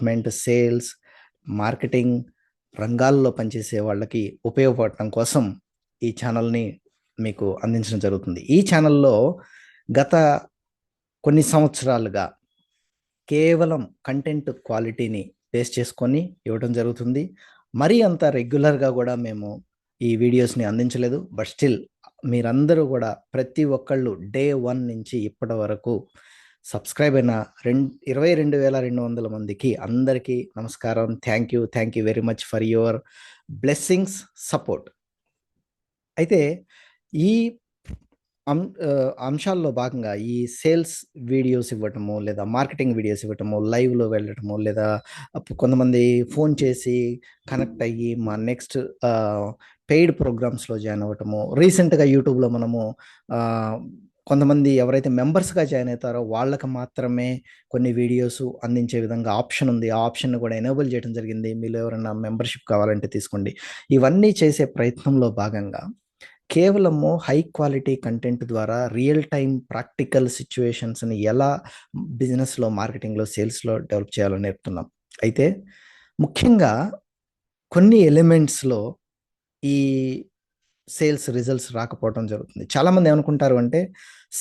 Development sales marketing రంగాల్లో పనిచేసే వాళ్ళకి ఉపయోగపడటం కోసం ఈ ఛానల్ని మీకు అందించడం జరుగుతుంది. ఈ ఛానల్లో గత కొన్ని సంవత్సరాలుగా కేవలం కంటెంట్ క్వాలిటీని బేస్ చేసుకొని ఇవ్వడం జరుగుతుంది. మరీ అంత రెగ్యులర్గా కూడా మేము ఈ వీడియోస్ని అందించలేదు. బట్ స్టిల్ మీరందరూ కూడా ప్రతి ఒక్కళ్ళు డే వన్ నుంచి ఇప్పటి వరకు సబ్స్క్రైబ్ అయిన రెండు ఇరవై రెండు వేల రెండు వందల మందికి అందరికీ నమస్కారం. Thank you thank you very much for your blessings support అయితే ఈ అం అంశాల్లో భాగంగా ఈ సేల్స్ వీడియోస్ ఇవ్వటము లేదా మార్కెటింగ్ వీడియోస్ ఇవ్వటము లైవ్లో వెళ్ళటము లేదా కొంతమంది ఫోన్ చేసి కనెక్ట్ అయ్యి మా నెక్స్ట్ పెయిడ్ ప్రోగ్రామ్స్లో జాయిన్ అవ్వటము రీసెంట్గా యూట్యూబ్లో మనము కొంతమంది ఎవరైతే మెంబర్స్గా జాయిన్ అవుతారో వాళ్ళకి మాత్రమే కొన్ని వీడియోస్ అందించే విధంగా ఆప్షన్ ఉంది. ఆ ఆప్షన్ కూడా ఎనేబుల్ చేయడం జరిగింది. మీలో ఎవరైనా మెంబర్షిప్ కావాలంటే తీసుకోండి. ఇవన్నీ చేసే ప్రయత్నంలో భాగంగా కేవలము హై క్వాలిటీ కంటెంట్ ద్వారా రియల్ టైం ప్రాక్టికల్ సిచ్యువేషన్స్ని ఎలా బిజినెస్లో మార్కెటింగ్లో సేల్స్లో డెవలప్ చేయాలని నేర్పుతున్నాం. అయితే ముఖ్యంగా కొన్ని ఎలిమెంట్స్లో ఈ సేల్స్ రిజల్ట్స్ రాకపోవడం జరుగుతుంది. చాలామంది ఏమనుకుంటారు అంటే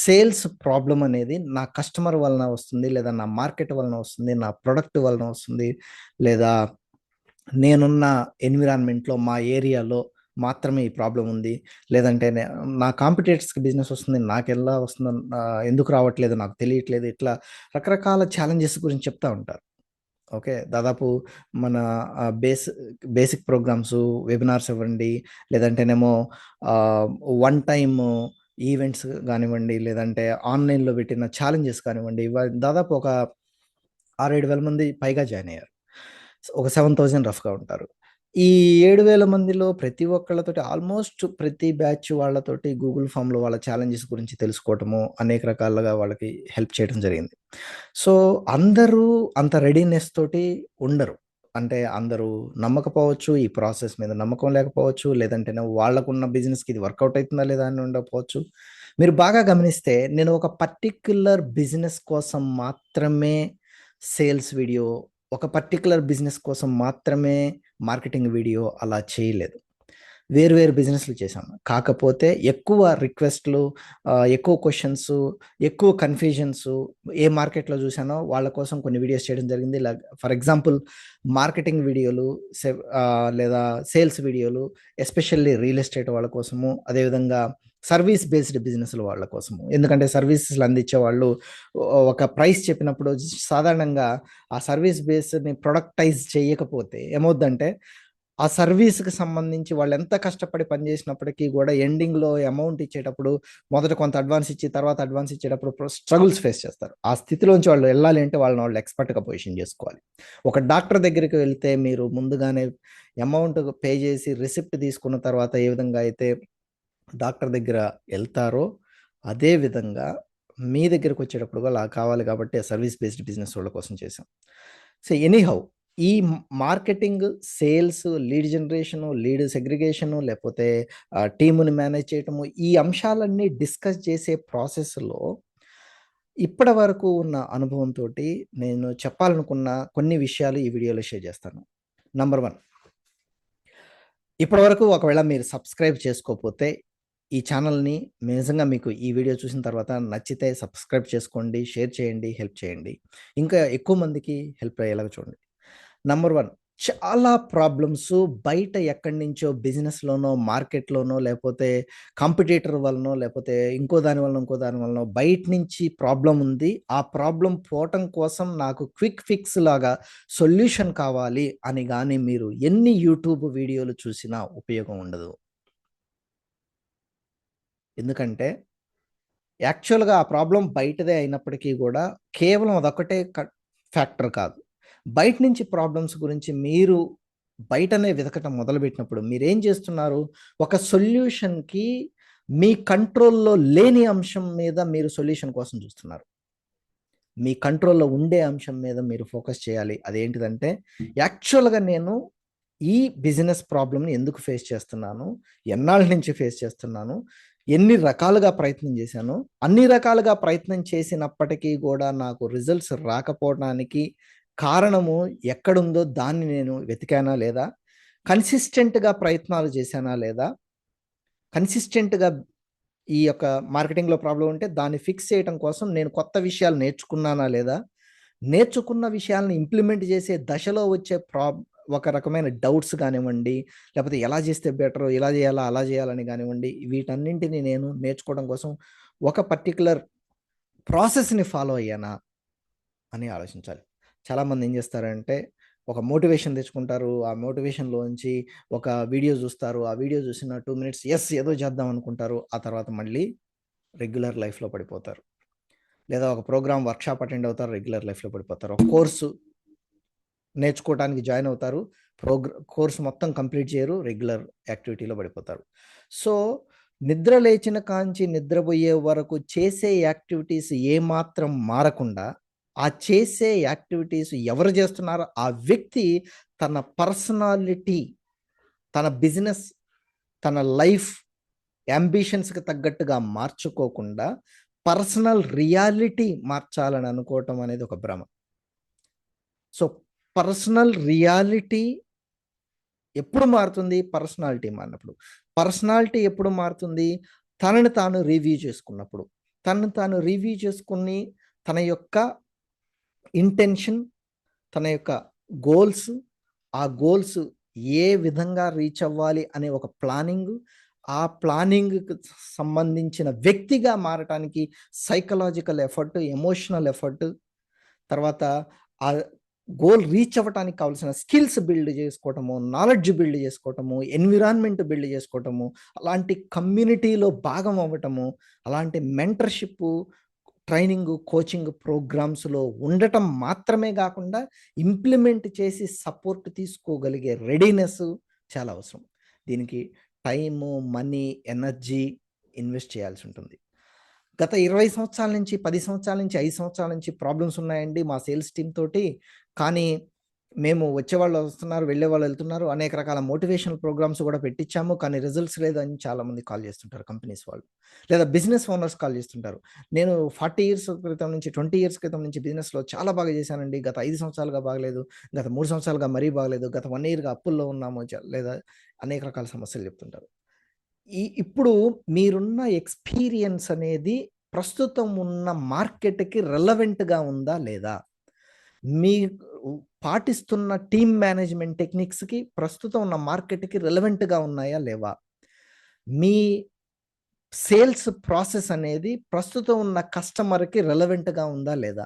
సేల్స్ ప్రాబ్లం అనేది నా కస్టమర్ వలన వస్తుంది లేదా నా మార్కెట్ వలన వస్తుంది నా ప్రొడక్ట్ వలన వస్తుంది లేదా నేనున్న ఎన్విరాన్మెంట్లో మా ఏరియాలో మాత్రమే ఈ ప్రాబ్లం ఉంది. లేదంటే నా కాంపిటేటర్స్కి బిజినెస్ వస్తుంది నాకు ఎలా వస్తుందో ఎందుకు రావట్లేదు నాకు తెలియట్లేదు ఇట్లా రకరకాల ఛాలెంజెస్ గురించి చెప్తా ఉంటారు. ఓకే. దాదాపు మన బేస్ బేసిక్ ప్రోగ్రామ్స్ వెబినార్స్ ఇవ్వండి లేదంటేనేమో వన్ టైమ్ ఈవెంట్స్ కానివ్వండి లేదంటే ఆన్లైన్లో పెట్టిన ఛాలెంజెస్ కానివ్వండి దాదాపు ఒక ఆరేడు వేల మంది పైగా జాయిన్ అయ్యారు. ఒక సెవెన్ థౌజండ్ రఫ్గా ఉంటారు. ఈ ఏడు వేల మందిలో ప్రతి ఒక్కళ్ళతోటి ఆల్మోస్ట్ ప్రతి బ్యాచ్ వాళ్ళతోటి గూగుల్ ఫామ్లో వాళ్ళ ఛాలెంజెస్ గురించి తెలుసుకోవటము అనేక రకాలుగా వాళ్ళకి హెల్ప్ చేయడం జరిగింది. సో అందరూ అంత రెడీనెస్ తోటి ఉండరు. అంటే అందరూ నమ్మకపోవచ్చు ఈ ప్రాసెస్ మీద నమ్మకం లేకపోవచ్చు లేదంటే వాళ్ళకున్న బిజినెస్కి ఇది వర్కౌట్ అవుతుందా లేదా అని ఉండకపోవచ్చు. మీరు బాగా గమనిస్తే నేను ఒక పర్టిక్యులర్ బిజినెస్ కోసం మాత్రమే సేల్స్ వీడియో ఒక పర్టికులర్ బిజినెస్ కోసం మాత్రమే మార్కెటింగ్ వీడియో అలా చేయలేదు. వేరు వేరు బిజినెస్లు చేశాము కాకపోతే ఎక్కువ రిక్వెస్ట్లు ఎక్కువ క్వశ్చన్స్ ఎక్కువ కన్ఫ్యూజన్స్ ఏ మార్కెట్లో చూసానో వాళ్ళ కోసం కొన్ని వీడియోస్ చేయడం జరిగింది. ఫర్ ఎగ్జాంపుల్ మార్కెటింగ్ వీడియోలు లేదా సేల్స్ వీడియోలు ఎస్పెషల్లీ రియల్ ఎస్టేట్ వాళ్ళ కోసము అదేవిధంగా సర్వీస్ బేస్డ్ బిజినెస్ల వాళ్ళ కోసము. ఎందుకంటే సర్వీసెస్లు అందించే వాళ్ళు ఒక ప్రైస్ చెప్పినప్పుడు సాధారణంగా ఆ సర్వీస్ బేస్ని ప్రొడక్టైజ్ చేయకపోతే ఏమవుద్దంటే ఆ సర్వీస్కి సంబంధించి వాళ్ళు ఎంత కష్టపడి పనిచేసినప్పటికీ కూడా ఎండింగ్లో అమౌంట్ ఇచ్చేటప్పుడు మొదట కొంత అడ్వాన్స్ ఇచ్చి తర్వాత అడ్వాన్స్ ఇచ్చేటప్పుడు స్ట్రగుల్స్ ఫేస్ చేస్తారు. ఆ స్థితిలోంచి వాళ్ళు వెళ్ళాలి అంటే వాళ్ళని వాళ్ళు ఎక్స్పర్ట్గా పొజిషన్ చేసుకోవాలి. ఒక డాక్టర్ దగ్గరికి వెళ్తే మీరు ముందుగానే అమౌంట్ పే చేసి రిసిప్ట్ తీసుకున్న తర్వాత ఏ విధంగా అయితే డాక్టర్ దగ్గర వెళ్తారో అదే విధంగా మీ దగ్గరకు వచ్చేటప్పుడు కూడా అలా కావాలి కాబట్టి సర్వీస్ బేస్డ్ బిజినెస్ వాళ్ళ కోసం చేసాం సో ఎనీహౌ ఈ marketing sales lead generation lead segregation లేకపోతే టీముని మేనేజ్ చేయటము ఈ అంశాలన్నీ డిస్కస్ చేసే ప్రాసెస్లో ఇప్పటి వరకు ఉన్న అనుభవంతో నేను చెప్పాలనుకున్న కొన్ని విషయాలు ఈ వీడియోలో షేర్ చేస్తాను. Number one. ఇప్పటి వరకు ఒకవేళ మీరు సబ్స్క్రైబ్ చేసుకోకపోతే ఈ ఛానల్ని నిజంగా మీకు ఈ వీడియో చూసిన తర్వాత నచ్చితే సబ్స్క్రైబ్ చేసుకోండి షేర్ చేయండి హెల్ప్ చేయండి. ఇంకా ఎక్కువ మందికి హెల్ప్ అయ్యేలాగా చూడండి. నంబర్ వన్ చాలా ప్రాబ్లమ్స్ బయట ఎక్కడి నుంచో బిజినెస్లోనో మార్కెట్లోనో లేకపోతే కాంపిటేటర్ వలనో లేకపోతే ఇంకో దాని వలన ఇంకో దాని వలన బయట నుంచి ప్రాబ్లం ఉంది. ఆ ప్రాబ్లం పోవటం కోసం నాకు క్విక్ ఫిక్స్ లాగా సొల్యూషన్ కావాలి అని కానీ మీరు ఎన్ని యూట్యూబ్ వీడియోలు చూసినా ఉపయోగం ఉండదు. ఎందుకంటే యాక్చువల్గా ఆ ప్రాబ్లం బయటదే అయినప్పటికీ కూడా కేవలం అదొకటే ఫ్యాక్టర్ కాదు. బయట నుంచి ప్రాబ్లమ్స్ గురించి మీరు బయటనే వెతకటం మొదలుపెట్టినప్పుడు మీరు ఏం చేస్తున్నారు? ఒక సొల్యూషన్కి మీ కంట్రోల్లో లేని అంశం మీద మీరు సొల్యూషన్ కోసం చూస్తున్నారు. మీ కంట్రోల్లో ఉండే అంశం మీద మీరు ఫోకస్ చేయాలి. అదేంటిదంటే యాక్చువల్గా నేను ఈ బిజినెస్ ప్రాబ్లమ్ని ఎందుకు ఫేస్ చేస్తున్నాను? ఎన్నాళ్ళ నుంచి ఫేస్ చేస్తున్నాను? ఎన్ని రకాలుగా ప్రయత్నం చేశాను అన్ని రకాలుగా ప్రయత్నం చేసినప్పటికీ కూడా నాకు రిజల్ట్స్ రాకపోవడానికి కారణము ఎక్కడుందో దాన్ని నేను వెతికానా లేదా? కన్సిస్టెంట్గా ప్రయత్నాలు చేశానా లేదా? కన్సిస్టెంట్గా ఈ యొక్క మార్కెటింగ్లో ప్రాబ్లం ఉంటే దాన్ని ఫిక్స్ చేయడం కోసం నేను కొత్త విషయాలు నేర్చుకున్నానా లేదా? నేర్చుకున్న విషయాలను ఇంప్లిమెంట్ చేసే దశలో వచ్చే ప్రాబ్ ఒక రకమైన డౌట్స్ కానివ్వండి లేకపోతే ఎలా చేస్తే బెటర్ ఇలా చేయాలా అలా చేయాలని కానివ్వండి వీటన్నింటిని నేను నేర్చుకోవడం కోసం ఒక పర్టికులర్ ప్రాసెస్ని ఫాలో అయ్యానా అని ఆలోచించాలి. చాలామంది ఏం చేస్తారంటే ఒక మోటివేషన్ తెచ్చుకుంటారు ఆ మోటివేషన్లోంచి ఒక వీడియో చూస్తారు ఆ వీడియో చూసిన టూ మినిట్స్ ఎస్ ఏదో చేద్దాం అనుకుంటారు ఆ తర్వాత మళ్ళీ రెగ్యులర్ లైఫ్లో పడిపోతారు. లేదా ఒక ప్రోగ్రామ్ వర్క్షాప్ అటెండ్ అవుతారు రెగ్యులర్ లైఫ్లో పడిపోతారు. ఒక కోర్సు నేర్చుకోవడానికి జాయిన్ అవుతారు. ప్రోగ్ర కోర్సు మొత్తం కంప్లీట్ చేయరు. రెగ్యులర్ యాక్టివిటీలో పడిపోతారు. సో నిద్ర లేచిన కాంచి నిద్రపోయే వరకు చేసే యాక్టివిటీస్ ఏమాత్రం మారకుండా ఆ చేసే యాక్టివిటీస్ ఎవరు చేస్తున్నారో ఆ వ్యక్తి తన పర్సనాలిటీ తన బిజినెస్ తన లైఫ్ అంబిషన్స్కి తగ్గట్టుగా మార్చుకోకుండా పర్సనల్ రియాలిటీ మార్చాలని అనుకోవటం అనేది ఒక భ్రమ. సో పర్సనల్ రియాలిటీ ఎప్పుడు మారుతుంది? పర్సనాలిటీ మారినప్పుడు. పర్సనాలిటీ ఎప్పుడు మారుతుంది? తనని తాను రివ్యూ చేసుకున్నప్పుడు. తనను తాను రివ్యూ చేసుకుని తన యొక్క ఇంటెన్షన్ తన యొక్క గోల్స్ ఆ గోల్స్ ఏ విధంగా రీచ్ అవ్వాలి అనే ఒక ప్లానింగ్ ఆ ప్లానింగ్కి సంబంధించిన వ్యక్తిగా మారటానికి సైకలాజికల్ ఎఫర్ట్ ఎమోషనల్ ఎఫర్ట్ తర్వాత ఆ గోల్ రీచ్ అవ్వడానికి కావాల్సిన స్కిల్స్ బిల్డ్ చేసుకోవటము నాలెడ్జ్ బిల్డ్ చేసుకోవటము ఎన్విరాన్మెంట్ బిల్డ్ చేసుకోవటము అలాంటి కమ్యూనిటీలో భాగం అవ్వటము అలాంటి మెంటర్షిప్ ట్రైనింగ్ కోచింగ్ ప్రోగ్రామ్స్లో ఉండటం మాత్రమే కాకుండా ఇంప్లిమెంట్ చేసి సపోర్ట్ తీసుకోగలిగే రెడీనెస్ చాలా అవసరం. దీనికి టైము మనీ ఎనర్జీ ఇన్వెస్ట్ చేయాల్సి ఉంటుంది. గత ఇరవై సంవత్సరాల నుంచి పది సంవత్సరాల నుంచి ఐదు సంవత్సరాల నుంచి ప్రాబ్లమ్స్ ఉన్నాయండి మా సేల్స్ టీమ్ తోటి. కానీ మేము వచ్చేవాళ్ళు వస్తున్నారు వెళ్ళే వాళ్ళు వెళ్తున్నారు అనేక రకాల మోటివేషనల్ ప్రోగ్రామ్స్ కూడా పెట్టించాము. కానీ రిజల్ట్స్ లేదని అని చాలామంది కాల్ చేస్తుంటారు కంపెనీస్ వాళ్ళు. లేదా బిజినెస్ ఓనర్స్ కాల్ చేస్తుంటారు. నేను ఫార్టీ ఇయర్స్ క్రితం నుంచి ట్వంటీ ఇయర్స్ క్రితం నుంచి బిజినెస్లో చాలా బాగా చేశానండి. గత ఐదు సంవత్సరాలుగా బాగలేదు గత మూడు సంవత్సరాలుగా మరీ బాగలేదు గత వన్ ఇయర్గా అప్పుల్లో ఉన్నాము లేదా అనేక రకాల సమస్యలు చెప్తుంటారు. ఈ ఇప్పుడు మీరున్న ఎక్స్పీరియన్స్ అనేది ప్రస్తుతం ఉన్న మార్కెట్కి రెలవెంట్గా ఉందా లేదా? మీ పాటిస్తున్న టీమ్ మేనేజ్మెంట్ టెక్నిక్స్కి ప్రస్తుతం ఉన్న మార్కెట్కి రెలవెంట్గా ఉన్నాయా లేవా? మీ సేల్స్ ప్రాసెస్ అనేది ప్రస్తుతం ఉన్న కస్టమర్కి రెలవెంట్గా ఉందా లేదా?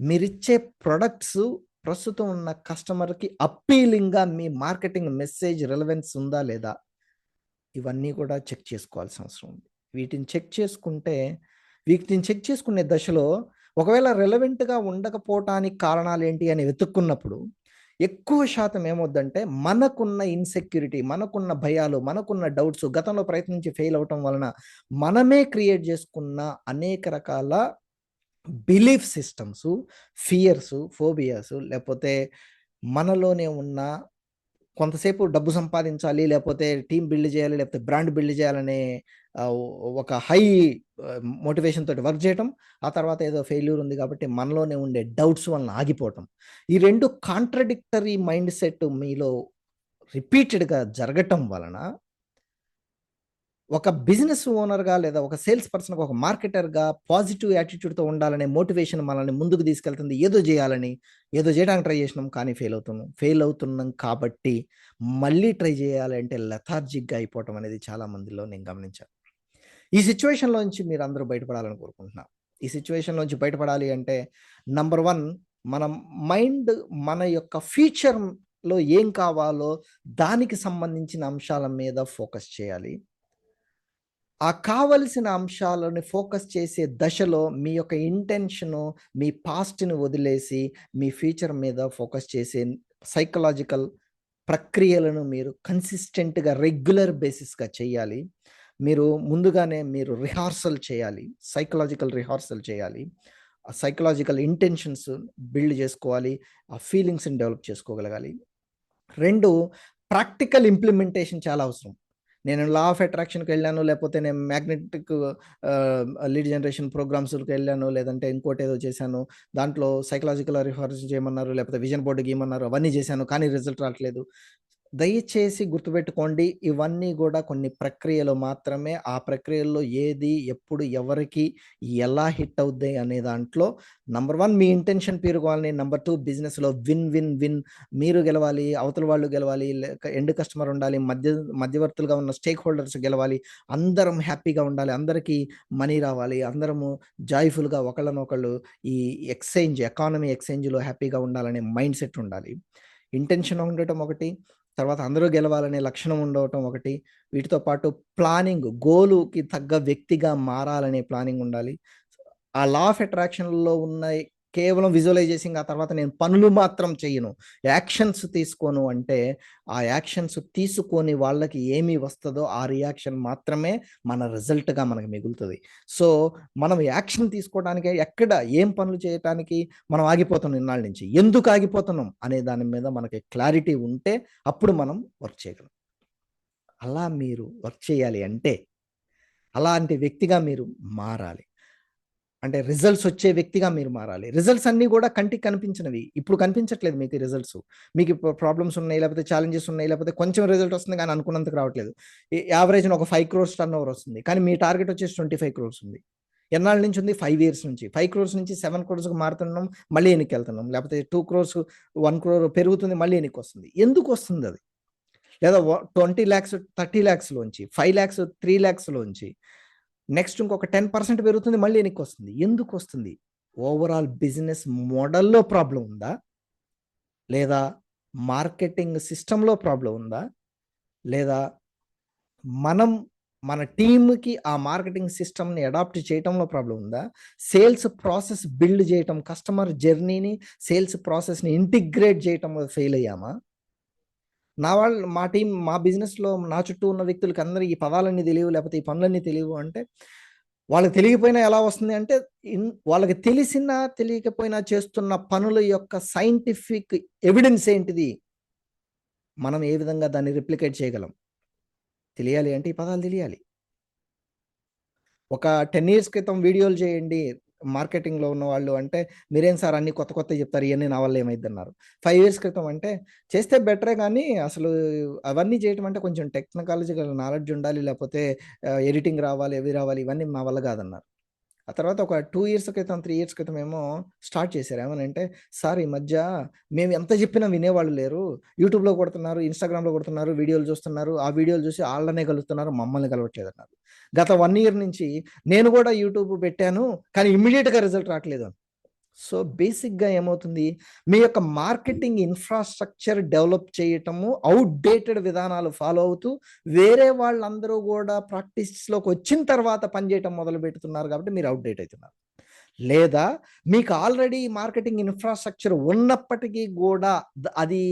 మీరిచ్చే ప్రొడక్ట్స్ ప్రస్తుతం ఉన్న కస్టమర్కి అప్పీలింగ్గా మీ మార్కెటింగ్ మెసేజ్ రెలవెన్స్ ఉందా లేదా? ఇవన్నీ కూడా చెక్ చేసుకోవాల్సిన అవసరం ఉంది. వీటిని చెక్ చేసుకుంటే వీటిని చెక్ చేసుకునే దశలో ఒకవేళ రెలవెంట్గా ఉండకపోవటానికి కారణాలు ఏంటి అని వెతుక్కున్నప్పుడు ఎక్కువ శాతం ఏమొద్దంటే మనకున్న ఇన్సెక్యూరిటీ మనకున్న భయాలు మనకున్న డౌట్స్ గతంలో ప్రయత్నించి ఫెయిల్ అవటం వలన మనమే క్రియేట్ చేసుకున్న అనేక రకాల బిలీఫ్ సిస్టమ్స్ ఫియర్స్ ఫోబియాస్ లేకపోతే మనలోనే ఉన్న కొంతసేపు డబ్బు సంపాదించాలి లేకపోతే టీం బిల్డ్ చేయాలి లేకపోతే బ్రాండ్ బిల్డ్ చేయాలనే ఒక హై మోటివేషన్ తోటి వర్క్ చేయటం ఆ తర్వాత ఏదో ఫెయిల్యూర్ ఉంది కాబట్టి మనలోనే ఉండే డౌట్స్ వలన ఆగిపోవటం. ఈ రెండు కాంట్రడిక్టరీ మైండ్ సెట్ మీలో రిపీటెడ్గా జరగటం వలన ఒక బిజినెస్ ఓనర్గా లేదా ఒక సేల్స్ పర్సన్గా ఒక మార్కెటర్గా పాజిటివ్ యాటిట్యూడ్తో ఉండాలనే మోటివేషన్ మనల్ని ముందుకు తీసుకెళ్తుంది. ఏదో చేయాలని ఏదో చేయడానికి ట్రై చేసినాం కానీ ఫెయిల్ అవుతున్నాం. ఫెయిల్ అవుతున్నాం కాబట్టి మళ్ళీ ట్రై చేయాలంటే లెథార్జిక్గా అయిపోవటం అనేది చాలా మందిలో నేను గమనించాను. ఈ సిచ్యువేషన్లోంచి మీరు అందరూ బయటపడాలని కోరుకుంటున్నాను ఈ సిచ్యువేషన్లోంచి బయటపడాలి అంటే నంబర్ వన్ మన మైండ్ మన యొక్క ఫ్యూచర్లో ఏం కావాలో దానికి సంబంధించిన అంశాల మీద ఫోకస్ చేయాలి. ఆ కావలసిన అంశాలను ఫోకస్ చేసే దశలో మీ యొక్క ఇంటెన్షను మీ పాస్ట్ని వదిలేసి మీ ఫ్యూచర్ మీద ఫోకస్ చేసే సైకలాజికల్ ప్రక్రియలను మీరు కన్సిస్టెంట్గా రెగ్యులర్ బేసిస్గా చేయాలి. మీరు ముందుగానే మీరు రిహార్సల్ చేయాలి. సైకలాజికల్ రిహార్సల్ చేయాలి. ఆ సైకలాజికల్ ఇంటెన్షన్స్ బిల్డ్ చేసుకోవాలి. ఆ ఫీలింగ్స్ని డెవలప్ చేసుకోగలగాలి. రెండు ప్రాక్టికల్ ఇంప్లిమెంటేషన్ చాలా అవసరం. నేను లా ఆఫ్ అట్రాక్షన్కి వెళ్ళాను లేకపోతే నేను మ్యాగ్నెటిక్ లీడ్ జనరేషన్ ప్రోగ్రామ్స్కి వెళ్ళాను లేదంటే ఇంకోటి ఏదో చేశాను. దాంట్లో సైకలాజికల్ రిఫర్స్ చేయమన్నారు లేకపోతే విజన్ బోర్డు గీయమన్నారు అవన్నీ చేశాను కానీ రిజల్ట్ రావట్లేదు. దయచేసి గుర్తుపెట్టుకోండి ఇవన్నీ కూడా కొన్ని ప్రక్రియలు మాత్రమే. ఆ ప్రక్రియల్లో ఏది ఎప్పుడు ఎవరికి ఎలా హిట్ అవుద్ది అనే దాంట్లో నంబర్ వన్ మీ ఇంటెన్షన్ పీరుకోవాలని నెంబర్ టూ బిజినెస్లో విన్ విన్ విన్ మీరు గెలవాలి అవతల వాళ్ళు గెలవాలి ఎండ్ కస్టమర్ ఉండాలి మధ్య మధ్యవర్తులుగా ఉన్న స్టేక్ హోల్డర్స్ గెలవాలి అందరం హ్యాపీగా ఉండాలి అందరికీ మనీ రావాలి అందరము జాయ్ఫుల్గా ఒకళ్ళనొకళ్ళు ఈ ఎక్స్చేంజ్ ఎకానమీ ఎక్స్చేంజ్లో హ్యాపీగా ఉండాలనే మైండ్ సెట్ ఉండాలి. ఇంటెన్షన్ ఉండటం ఒకటి తర్వాత అందరూ గెలవాలనే లక్షణం ఉండటం ఒకటి. వీటితో పాటు ప్లానింగ్ గోలుకి తగ్గ వ్యక్తిగా మారాలనే ప్లానింగ్ ఉండాలి. ఆ లా ఆఫ్ అట్రాక్షన్లో ఉన్నాయి కేవలం విజువలైజేసింగ్ ఆ తర్వాత నేను పనులు మాత్రం చేయను. యాక్షన్స్ తీసుకోను అంటే ఆ యాక్షన్స్ తీసుకొని వాళ్ళకి ఏమి వస్తుందో ఆ రియాక్షన్ మాత్రమే మన రిజల్ట్గా మనకు మిగులుతుంది. సో మనం యాక్షన్ తీసుకోవడానికి ఎక్కడ ఏం పనులు చేయటానికి మనం ఆగిపోతున్నాం ఇన్నాళ్ళ నుంచి. ఎందుకు ఆగిపోతున్నాం అనే దాని మీద మనకి క్లారిటీ ఉంటే అప్పుడు మనం వర్క్ చేయగలం. అలా మీరు వర్క్ చేయాలి అంటే అలాంటి వ్యక్తిగా మీరు మారాలి. అంటే రిజల్ట్స్ వచ్చే వ్యక్తిగా మీరు మారాలి. రిజల్ట్స్ అన్నీ కూడా కంటికి కనిపించినవి. ఇప్పుడు కనిపించట్లేదు మీకు రిజల్ట్స్ మీకు ప్రాబ్లమ్స్ ఉన్నాయి లేకపోతే ఛాలెంజెస్ ఉన్నాయి లేకపోతే కొంచెం రిజల్ట్ వస్తుంది కానీ అనుకున్నందుకు రావట్లేదు. యావరేజ్ ఒక ఫైవ్ క్రోర్స్ టర్న్ ఓవర్ వస్తుంది. కానీ మీ టార్గెట్ వచ్చేసి ట్వంటీ ఫైవ్ క్రోర్స్ ఉంది. ఎన్నాళ్ళ నుంచి ఉంది? ఫైవ్ ఇయర్స్ నుంచి. ఫైవ్ క్రోర్స్ నుంచి సెవెన్ క్రోర్స్కి మారుతున్నాం మళ్ళీ ఎన్నికి వెళ్తున్నాం లేకపోతే టూ క్రోర్స్ వన్ క్రోర్ పెరుగుతుంది మళ్ళీ ఎన్నికి వస్తుంది ఎందుకు వస్తుంది అది? లేదా ట్వంటీ ల్యాక్స్ థర్టీ ల్యాక్స్లోంచి ఫైవ్ ల్యాక్స్ త్రీ ల్యాక్స్లోంచి నెక్స్ట్ ఇంకొక టెన్ పర్సెంట్ పెరుగుతుంది మళ్ళీ వెనక్కి వస్తుంది. ఎందుకు వస్తుంది? ఓవరాల్ బిజినెస్ మోడల్లో ప్రాబ్లం ఉందా? లేదా మార్కెటింగ్ సిస్టంలో ప్రాబ్లం ఉందా? లేదా మనం మన టీమ్కి ఆ మార్కెటింగ్ సిస్టమ్ని అడాప్ట్ చేయటంలో ప్రాబ్లం ఉందా? సేల్స్ ప్రాసెస్ బిల్డ్ చేయటం కస్టమర్ జర్నీని సేల్స్ ప్రాసెస్ని ఇంటిగ్రేట్ చేయటంలో ఫెయిల్ అయ్యామా? నా వాళ్ళు మా టీం మా బిజినెస్లో నా చుట్టూ ఉన్న వ్యక్తులకి అందరూ ఈ పదాలన్నీ తెలియవు లేకపోతే ఈ పనులన్నీ తెలియవు అంటే వాళ్ళకి తెలియకపోయినా ఎలా వస్తుంది అంటే వాళ్ళకి తెలిసినా తెలియకపోయినా చేస్తున్న పనుల యొక్క సైంటిఫిక్ ఎవిడెన్స్ ఏంటిది? మనం ఏ విధంగా దాన్ని రిప్లికేట్ చేయగలం? తెలియాలి అంటే ఈ పదాలు తెలియాలి. ఒక టెన్ ఇయర్స్ క్రితం వీడియోలు చేయండి. మార్కెటింగ్లో ఉన్న వాళ్ళు అంటే మీరేం సార్ అన్ని కొత్త కొత్త చెప్తారు ఇవన్నీ నా వల్ల ఏమైంది అన్నారు ఫైవ్ ఇయర్స్ క్రితం అంటే చేస్తే బెటరే కానీ అసలు అవన్నీ చేయటం అంటే కొంచెం టెక్నాలజికల్ నాలెడ్జ్ ఉండాలి లేకపోతే ఎడిటింగ్ రావాలి అవి రావాలి ఇవన్నీ మా వల్ల కాదన్నారు. ఆ తర్వాత ఒక టూ ఇయర్స్ క్రితం త్రీ ఇయర్స్ క్రితం ఏమో స్టార్ట్ చేశారు. ఏమనంటే సార్ ఈ మధ్య మేము ఎంత చెప్పినా వినేవాళ్ళు లేరు. యూట్యూబ్లో కొడుతున్నారు ఇన్స్టాగ్రామ్లో కొడుతున్నారు వీడియోలు చూస్తున్నారు. ఆ వీడియోలు చూసి వాళ్ళనే కలుగుతున్నారు మమ్మల్ని కలవట్లేదన్నారు. గత వన్ ఇయర్ నుంచి నేను కూడా యూట్యూబ్ పెట్టాను కానీ ఇమ్మీడియట్గా రిజల్ట్ రావట్లేదు సో బేసిక్గా ఏమవుతుంది? మీ యొక్క మార్కెటింగ్ ఇన్ఫ్రాస్ట్రక్చర్ డెవలప్ చేయటము అవుట్డేటెడ్ విధానాలు ఫాలో అవుతూ వేరే వాళ్ళందరూ కూడా ప్రాక్టీస్లోకి వచ్చిన తర్వాత పనిచేయటం మొదలు పెడుతున్నారు కాబట్టి మీరు అవుట్డేట్ అవుతున్నారు. లేదా మీకు ఆల్రెడీ మార్కెటింగ్ ఇన్ఫ్రాస్ట్రక్చర్ ఉన్నప్పటికీ కూడా అది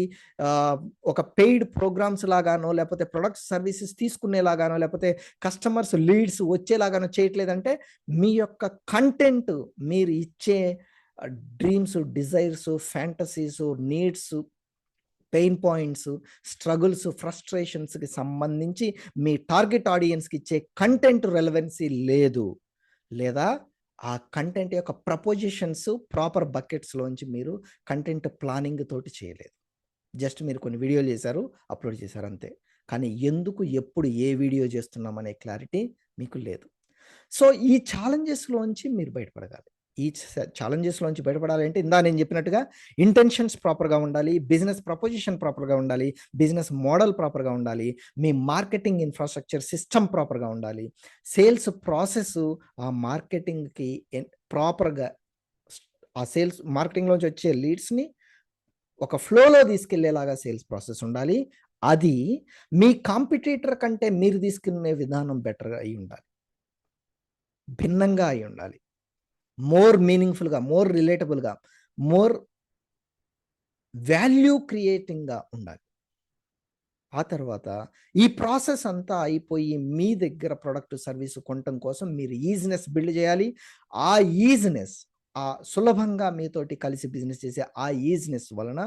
ఒక పెయిడ్ ప్రోగ్రామ్స్ లాగానో లేకపోతే ప్రొడక్ట్స్ సర్వీసెస్ తీసుకునేలాగానో లేకపోతే కస్టమర్స్ లీడ్స్ వచ్చేలాగానో చేయట్లేదంటే మీ యొక్క కంటెంట్ మీరు ఇచ్చే dreams desires fantasies needs pain points struggles ఫ్రస్ట్రేషన్స్కి సంబంధించి మీ టార్గెట్ ఆడియన్స్కి ఇచ్చే కంటెంట్ రెలవెన్సీ లేదు. లేదా ఆ కంటెంట్ యొక్క ప్రపోజిషన్స్ ప్రాపర్ బకెట్స్లోంచి మీరు కంటెంట్ ప్లానింగ్ తోటి చేయలేదు. జస్ట్ మీరు కొన్ని వీడియోలు చేశారు అప్లోడ్ చేశారు అంతే. కానీ ఎందుకు ఎప్పుడు ఏ వీడియో చేస్తున్నాం అనే క్లారిటీ మీకు లేదు. సో ఈ ఛాలెంజెస్లోంచి మీరు బయటపడగాలి. ఈ ఛాలెంజెస్లోంచి బయటపడాలంటే ఇందా నేను చెప్పినట్టుగా ఇంటెన్షన్స్ ప్రాపర్గా ఉండాలి బిజినెస్ ప్రపోజిషన్ ప్రాపర్గా ఉండాలి బిజినెస్ మోడల్ ప్రాపర్గా ఉండాలి మీ మార్కెటింగ్ ఇన్ఫ్రాస్ట్రక్చర్ సిస్టమ్ ప్రాపర్గా ఉండాలి. సేల్స్ ప్రాసెస్ ఆ మార్కెటింగ్కి ప్రాపర్గా ఆ సేల్స్ మార్కెటింగ్లోంచి వచ్చే లీడ్స్ని ఒక ఫ్లోలో తీసుకెళ్ళేలాగా సేల్స్ ప్రాసెస్ ఉండాలి. అది మీ కాంపిటీటర్ కంటే మీరు తీసుకునే విధానం బెటర్గా అయి ఉండాలి. భిన్నంగా అయి ఉండాలి. మోర్ మీనింగ్ఫుల్గా మోర్ రిలేటబుల్గా మోర్ వాల్యూ క్రియేటింగ్గా ఉండాలి. ఆ తర్వాత ఈ ప్రాసెస్ అంతా అయిపోయి మీ దగ్గర ప్రొడక్ట్ సర్వీస్ కొనటం కోసం మీరు ఈజినెస్ బిల్డ్ చేయాలి. ఆ ఈజినెస్ ఆ సులభంగా మీతోటి కలిసి బిజినెస్ చేసే ఆ ఈజినెస్ వలన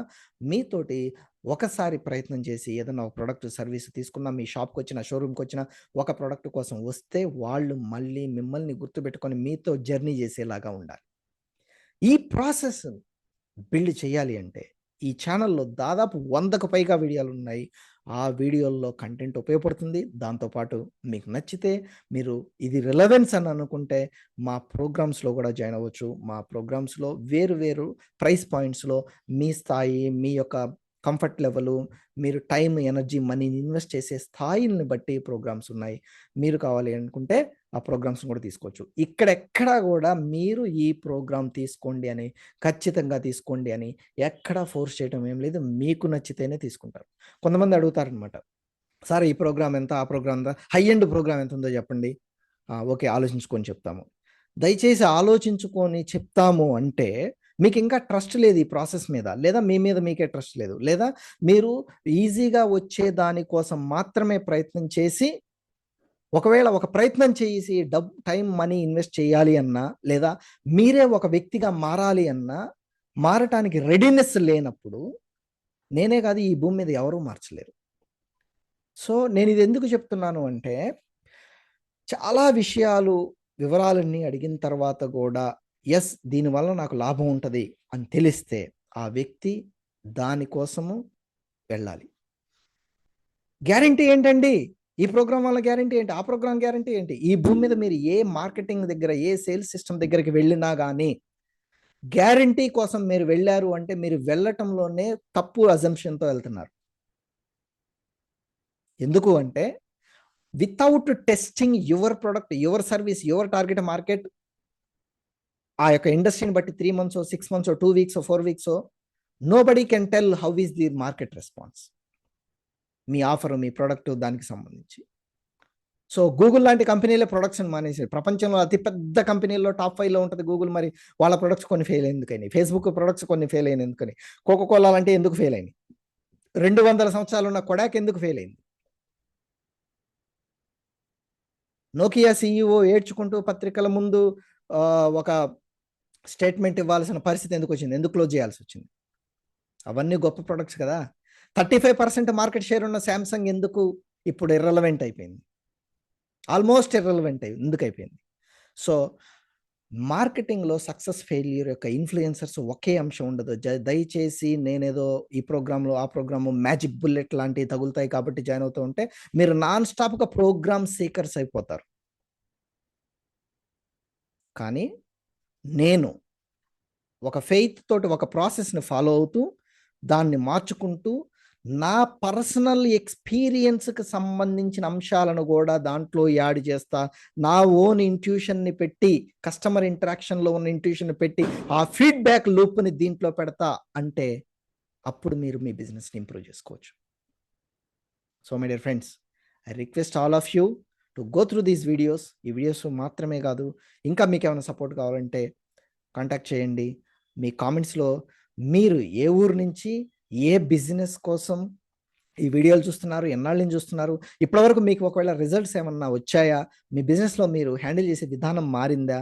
మీతోటి ఒకసారి ప్రయత్నం చేసి ఏదైనా ఒక ప్రొడక్ట్ సర్వీస్ తీసుకున్న మీ షాప్కి వచ్చిన షోరూమ్కి వచ్చిన ఒక ప్రోడక్ట్ కోసం వస్తే వాళ్ళు మళ్ళీ మిమ్మల్ని గుర్తుపెట్టుకొని మీతో జర్నీ చేసేలాగా ఉండాలి. ఈ ప్రాసెస్ బిల్డ్ చేయాలి అంటే ఈ ఛానల్లో దాదాపు వందకు పైగా వీడియోలు ఉన్నాయి. ఆ వీడియోల్లో కంటెంట్ ఉపయోగపడుతుంది. దాంతోపాటు మీకు నచ్చితే మీరు ఇది రిలవెన్స్ అని అనుకుంటే మా ప్రోగ్రామ్స్లో కూడా జాయిన్ అవ్వచ్చు. మా ప్రోగ్రామ్స్లో వేరు వేరు ప్రైస్ పాయింట్స్లో మీ స్థాయి మీ యొక్క కంఫర్ట్ లెవెలు మీరు టైం ఎనర్జీ మనీని ఇన్వెస్ట్ చేసే స్థాయిల్ని బట్టి ప్రోగ్రామ్స్ ఉన్నాయి. మీరు కావాలి అనుకుంటే ఆ ప్రోగ్రామ్స్ కూడా తీసుకోవచ్చు. ఇక్కడెక్కడా కూడా మీరు ఈ ప్రోగ్రామ్ తీసుకోండి అని ఖచ్చితంగా తీసుకోండి అని ఎక్కడా ఫోర్స్ చేయడం ఏం లేదు. మీకు నచ్చితేనే తీసుకుంటారు. కొంతమంది అడుగుతారనమాట సార్ ఈ ప్రోగ్రామ్ ఎంత? ఆ ప్రోగ్రామ్ ఎంత? హై ఎండ్ ప్రోగ్రామ్ ఎంత ఉందో చెప్పండి. ఓకే ఆలోచించుకొని చెప్తాము. దయచేసి ఆలోచించుకొని చెప్తాము అంటే మీకు ఇంకా ట్రస్ట్ లేదు ఈ ప్రాసెస్ మీద. లేదా మీ మీద మీకే ట్రస్ట్ లేదు. లేదా మీరు ఈజీగా వచ్చే దానికోసం మాత్రమే ప్రయత్నం చేసి ఒకవేళ ఒక ప్రయత్నం చేసి డబ్ టైం మనీ ఇన్వెస్ట్ చేయాలి అన్నా లేదా మీరే ఒక వ్యక్తిగా మారాలి అన్నా మారటానికి రెడీనెస్ లేనప్పుడు నేనే కాదు ఈ భూమి మీద ఎవరూ మార్చలేరు. సో నేను ఇది ఎందుకు చెప్తున్నాను అంటే చాలా విషయాలు వివరాలన్నీ అడిగిన తర్వాత కూడా ఎస్ దీనివల్ల నాకు లాభం ఉంటుంది అని తెలిస్తే ఆ వ్యక్తి దానికోసము వెళ్ళాలి. గ్యారంటీ ఏంటండి? ఈ ప్రోగ్రామ్ వల్ల గ్యారంటీ ఏంటి? ఆ ప్రోగ్రామ్ గ్యారంటీ ఏంటి? ఈ భూమి మీద మీరు ఏ మార్కెటింగ్ దగ్గర ఏ సేల్స్ సిస్టమ్ దగ్గరికి వెళ్ళినా కానీ గ్యారంటీ కోసం మీరు వెళ్ళారు అంటే మీరు వెళ్ళటంలోనే తప్పు అజంప్షన్తో వెళ్తున్నారు. ఎందుకు అంటే without testing your product your service your target market ఆ యొక్క ఇండస్ట్రీని బట్టి three months six months two weeks four weeks nobody can tell how is the market response me offer మీ ప్రోడక్ట్ దానికి సంబంధించి. సో గూగుల్ లాంటి కంపెనీలే ప్రొడక్షన్ మానేసి ప్రపంచంలో అతిపెద్ద కంపెనీల్లో టాప్ ఫైవ్లో ఉంటుంది గూగుల్ మరి. వాళ్ళ ప్రొడక్ట్స్ కొన్ని ఫెయిల్ ఎందుకని ఫేస్బుక్ ప్రొడక్ట్స్ కొన్ని ఫెయిల్ అయిన ఎందుకని కోకోకోలా అంటే ఎందుకు ఫెయిల్ అయింది? రెండు వందల సంవత్సరాలు ఉన్న కొడాక్ ఎందుకు ఫెయిల్ అయింది? నోకియా సీఈఓ ఏడ్చుకుంటూ పత్రికల ముందు ఒక స్టేట్మెంట్ ఇవ్వాల్సిన పరిస్థితి ఎందుకు వచ్చింది? ఎందుకు క్లోజ్ చేయాల్సి వచ్చింది? అవన్నీ గొప్ప ప్రొడక్ట్స్ కదా. Thirty five percent market share ఉన్న శాంసంగ్ ఎందుకు? ఇప్పుడు ఇర్రలవెంట్ అయిపోయింది. ఆల్మోస్ట్ ఇర్రలవెంట్ అయి ఎందుకు అయిపోయింది? సో మార్కెటింగ్లో సక్సెస్ ఫెయిల్యూర్ యొక్క ఇన్ఫ్లుయెన్సర్స్ ఒకే అంశం ఉండదు. జ- దయచేసి నేనేదో ఈ ప్రోగ్రాంలో ఆ ప్రోగ్రాము మ్యాజిక్ బుల్లెట్ లాంటివి తగులుతాయి కాబట్టి జాయిన్ అవుతూ ఉంటే మీరు నాన్ స్టాప్గా ప్రోగ్రామ్ సీకర్స్ అయిపోతారు. కానీ నేను ఒక ఫెయిత్ తోటి ఒక ప్రాసెస్ని ఫాలో అవుతూ దాన్ని మార్చుకుంటూ నా పర్సనల్ ఎక్స్పీరియన్స్కి సంబంధించిన అంశాలను కూడా దాంట్లో యాడ్ చేస్తా. నా ఓన్ ఇంట్యూషన్ని పెట్టి కస్టమర్ ఇంటరాక్షన్లో ఉన్న ఇంట్యూషన్ పెట్టి ఆ ఫీడ్బ్యాక్ లూప్ని దీంట్లో పెడతా అంటే అప్పుడు మీరు మీ బిజినెస్ని ఇంప్రూవ్ చేసుకోవచ్చు. So my dear friends I request all of you to go through these videos. ఈ వీడియోస్ మాత్రమే కాదు ఇంకా మీకు ఏమైనా సపోర్ట్ కావాలంటే కాంటాక్ట్ చేయండి. మీ కామెంట్స్లో మీరు ఏ ఊరు నుంచి ఏ బిజినెస్ కోసం ఈ వీడియోలు చూస్తున్నారు ఎన్నాళ్ళ నుంచి చూస్తున్నారు ఇప్పటివరకు మీకు ఒకవేళ రిజల్ట్స్ ఏమన్నా వచ్చాయా మీ బిజినెస్లో మీరు హ్యాండిల్ చేసే విధానం మారిందా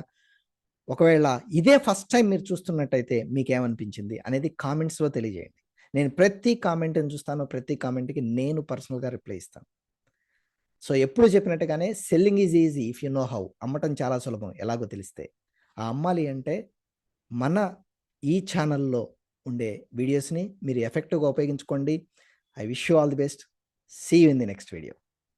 ఒకవేళ ఇదే ఫస్ట్ టైం మీరు చూస్తున్నట్టయితే మీకు ఏమనిపించింది అనేది కామెంట్స్లో తెలియజేయండి. నేను ప్రతి కామెంట్ని చూస్తాను ప్రతి కామెంట్కి నేను పర్సనల్గా రిప్లై ఇస్తాను. సో ఎప్పుడు చెప్పినట్టుగానే selling is easy if you know how అమ్మటం చాలా సులభం ఎలాగో తెలిస్తే. ఆ అమ్మాలి అంటే మన ఈ ఛానల్లో ఉండే వీడియోస్ని మీరు ఎఫెక్టివ్గా ఉపయోగించుకోండి. I wish you all the best. See you in the next video.